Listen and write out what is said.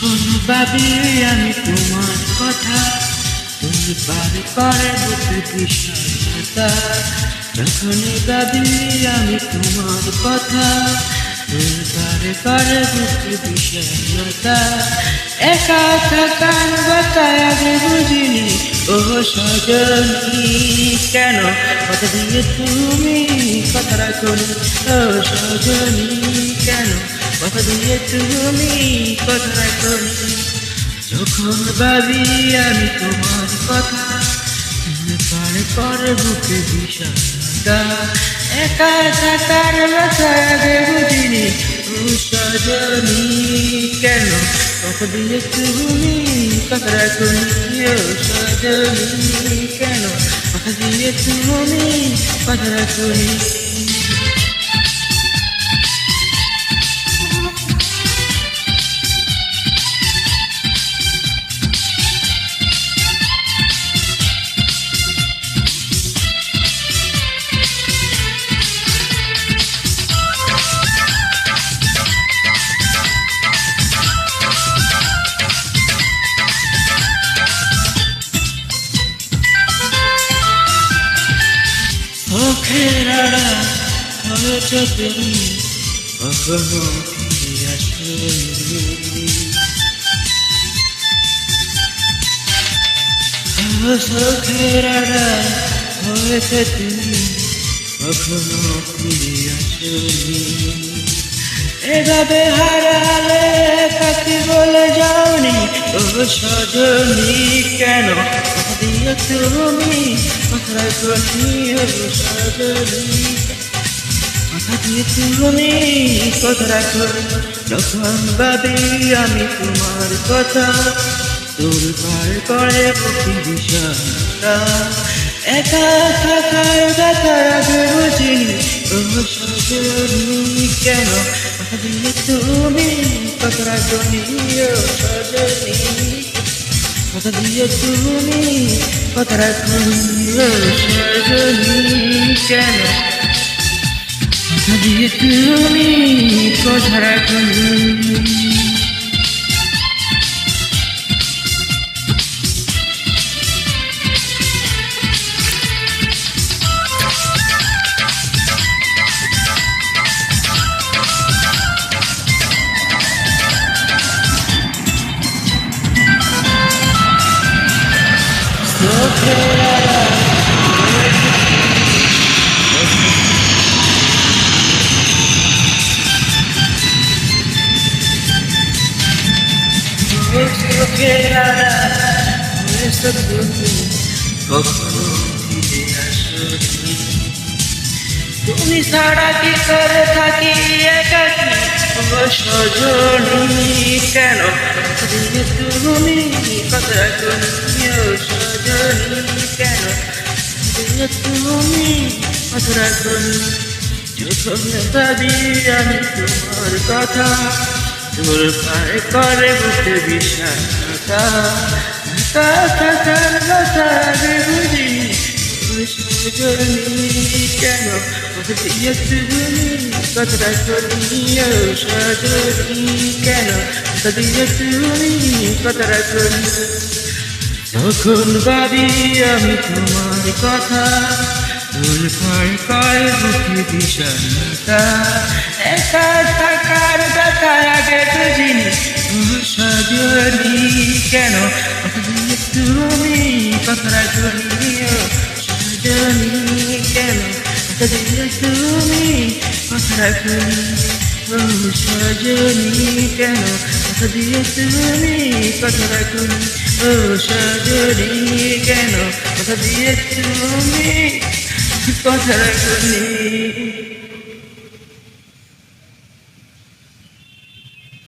ভাবি আমি তোমার কথা। তুমি পারে করে বুকে বিষয়তা যখনই আমি তোমার কথা। তুমি পারে করে বুকে বিষয়তা একা থাকার বাতায় আগে বুঝিনি। ও সজনী কেন? কথা দিয়ে তুমি কথা রাখনি ও সজনী কেন? দিয়ে তুমি কথা রাখনি যখন ভাবি আমি তোমার কথা পারে করে বুকে বিষয়টা একা থাকার আগে বুঝিনি সজনী কেন? কথা দিয়ে তুমি কথা ও সজনী কেন? কথা দিয়ে তুমি কথা রাখনি আড়া হয়েছ তুমি কখনো ফিরে আসনি চোখের আড়া হয়েছ তুমি কখনো ফিরে আসনি এভাবে হারালে কাকে বলে যাওনি ও সজনী কেন দিয়ে তুমি কথা রাখনি ও সজনী কথা দিয়ে তুমি কথা রাখনি যখন ভাবি আমি তোমার কথা তোর পার করে প্রতি বিষয়টা একা থাকার ব্যথা আগে বুঝিনি ও সজনী কেন কথা দিয়ে তুমি কথা ও সজনী কথা দিয়ে তুমি কথা রাখো কেন? কথা দিয়ে তুমি কথা রাখনি তুমি ছাড়া কি করে থাকি একাকি সজনী কেন তুমি কথা সজনী কেন তুমি কথা রাখনি যখন ভাবি আমি তোমার কথা তোর পায়ে করে বুকে বিষাদা একা থাকার কথা আগে বুঝিনি সজনী কেন কথা তুমি কথাটা করি সজনী কেন কথা তুমি কথাটা করি যখন ভাবি আমি তোমার কথা। তোর পায় কয় বুকে বিষণতা একা থাকার ব্যথা আগে বুঝিনি। সজনী কেন? তুমি কথাটা করি সজনী কেন? তুমি কথা রাখনি ও সজনী কেন? কথা দিয়ে তুমি কথা রাখনি ও সজনী কেন কথা দিয়ে তুমি? কথা রাখনি